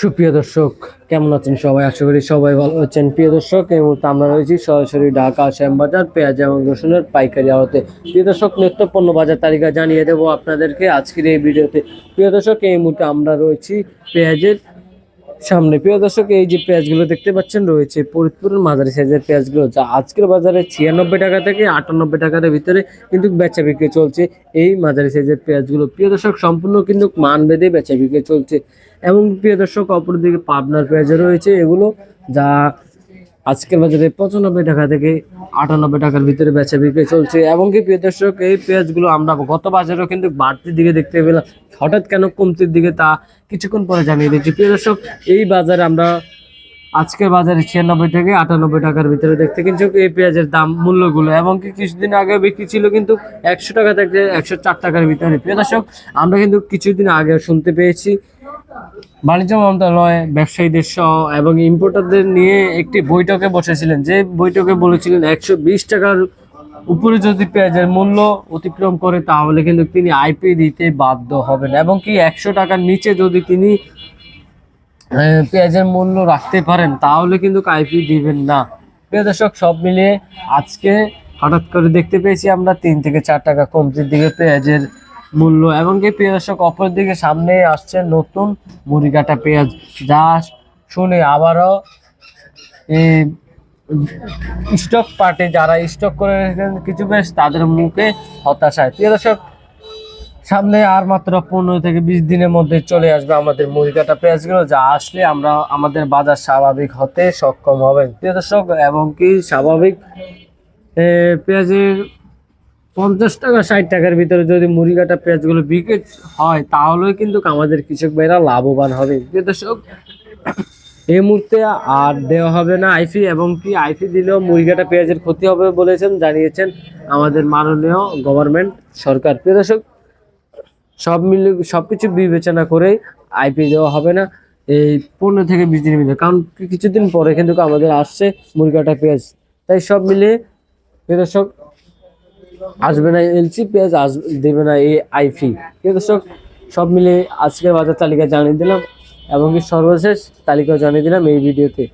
সুপ্রিয় দর্শক, কেমন আছেন সবাই? আশা করি সবাই ভালো আছেন। প্রিয় দর্শক, এই মুহূর্তে আমরা রয়েছি সরাসরি ঢাকা, শ্যামবাজার, পেঁয়াজ এবং রসুনের পাইকারি আড়তে। প্রিয় দর্শক নিত্য পণ্য বাজার তালিকা জানিয়ে দেবো আপনাদেরকে আজকের এই ভিডিওতে। প্রিয় দর্শক, এই মুহূর্তে আমরা রয়েছি পেঁয়াজের সামনে। প্রিয় দর্শক, এই যে পেঁয়াজগুলো দেখতে পাচ্ছেন, রয়েছে ফরিদপুরের মাঝারি সাইজের পেঁয়াজগুলো, যা আজকের বাজারে ছিয়ানব্বই টাকা থেকে আটানব্বই টাকার ভিতরে কিন্তু বেচা বিক্রি চলছে এই মাঝারি সাইজের পেঁয়াজগুলো। প্রিয় দর্শক, সম্পূর্ণ কিন্তু মান বেঁধে বেচা বিক্রি চলছে। এবং প্রিয় দর্শক, অপরদিকে পাবনার পেঁয়াজ রয়েছে, এগুলো যা আজকের বাজারে পঁচানব্বই টাকা থেকে আটানব্বই টাকার ভিতরে বেচা বিক্রি চলছে। এবং কি প্রিয় দর্শক, এই পেঁয়াজগুলো আমরা গত বাজারেও কিন্তু বাড়তির দিকে দেখতে পেলাম। হঠাৎ কেন কমতির দিকে তা কিছুক্ষণ পরে জানিয়ে দিচ্ছি। প্রিয় দর্শক, এই বাজারে আমরা আজকের বাজারে ছিয়ানব্বই থেকে আটানব্বই টাকার ভিতরে দেখতে কিন্তু এই পেঁয়াজের দাম মূল্যগুলো এবং কি কিছুদিন আগে বিক্রি ছিল কিন্তু একশো টাকা থেকে একশো চার টাকার ভিতরে। প্রিয় দর্শক, আমরা কিন্তু কিছুদিন আগে শুনতে পেয়েছি বাণিজ্য মন্ত্রণালয়, ব্যবসায়ীদের সহ এবং ইম্পোর্টারদের নিয়ে একটি বৈঠকে বসেছিলেন। যে বৈঠকে বলেছিলেন, একশো বিশ টাকার উপরে যদি পেঁয়াজের মূল্য অতিক্রম করে, তাহলে কিন্তু তিনি আইপি দিতে বাধ্য হবেন। এবং কি একশো টাকার নিচে যদি তিনি পেঁয়াজের মূল্য রাখতে পারেন, তাহলে কিন্তু আইপি দিবেন না। প্রিয় সব মিলিয়ে আজকে হঠাৎ করে দেখতে পেয়েছি আমরা তিন থেকে চার টাকা কমতির দিকে পেঁয়াজের মূল্য এবং কি পেঁয়াজ দর্শক অপর দিকে সামনে আসছে নতুন মুড়ি কাটা পেঁয়াজ। যা শুনে আবারও স্টক পার্টি যারা স্টক করে রেখেছেন কিছু বেশ তাদের মুখে হতাশায় প্রিয় দর্শক, সামনে আর মাত্র পনেরো থেকে বিশ দিনের মধ্যে চলে আসবে আমাদের মুড়ি কাটা পেঁয়াজগুলো, যা আসলে আমরা আমাদের বাজার স্বাভাবিক হতে সক্ষম হবেন। প্রিয় দর্শক, এবং কি স্বাভাবিক পেঁয়াজের পঞ্চাশ টাকা, ষাট টাকার ভিতরে যদি মুড়ি কাটা পেঁয়াজগুলো বিক্রি হয়, তাহলেও কিন্তু আমাদের কৃষক ভাইরা লাভবান হবে। দর্শক, এই মুহূর্তে আর দেওয়া হবে না আইফি, এবং কি আইফি দিলেও মুরগিটা পেঁয়াজের ক্ষতি হবে বলেছেন, জানিয়েছেন আমাদের মাননীয় গভর্নমেন্ট সরকার। প্রিয় দর্শক, সব মিলে সবকিছু বিবেচনা করে আইপি দেওয়া হবে না এই পনেরো থেকে বিশ দিনের ভিতরে, কারণ কিছুদিন পরে কিন্তু আমাদের আসছে মুরগাটা পেঁয়াজ। তাই সব মিলে, প্রিয় দর্শক আসবে না এলসি, পেঁয়াজ আস, দেবে না এই আইফি দর্শক? সব মিলে আজকের বাজার তালিকা জানিয়ে দিলাম এবং কি সর্বশেষ তালিকা জানিয়ে দিলাম এই ভিডিওতে।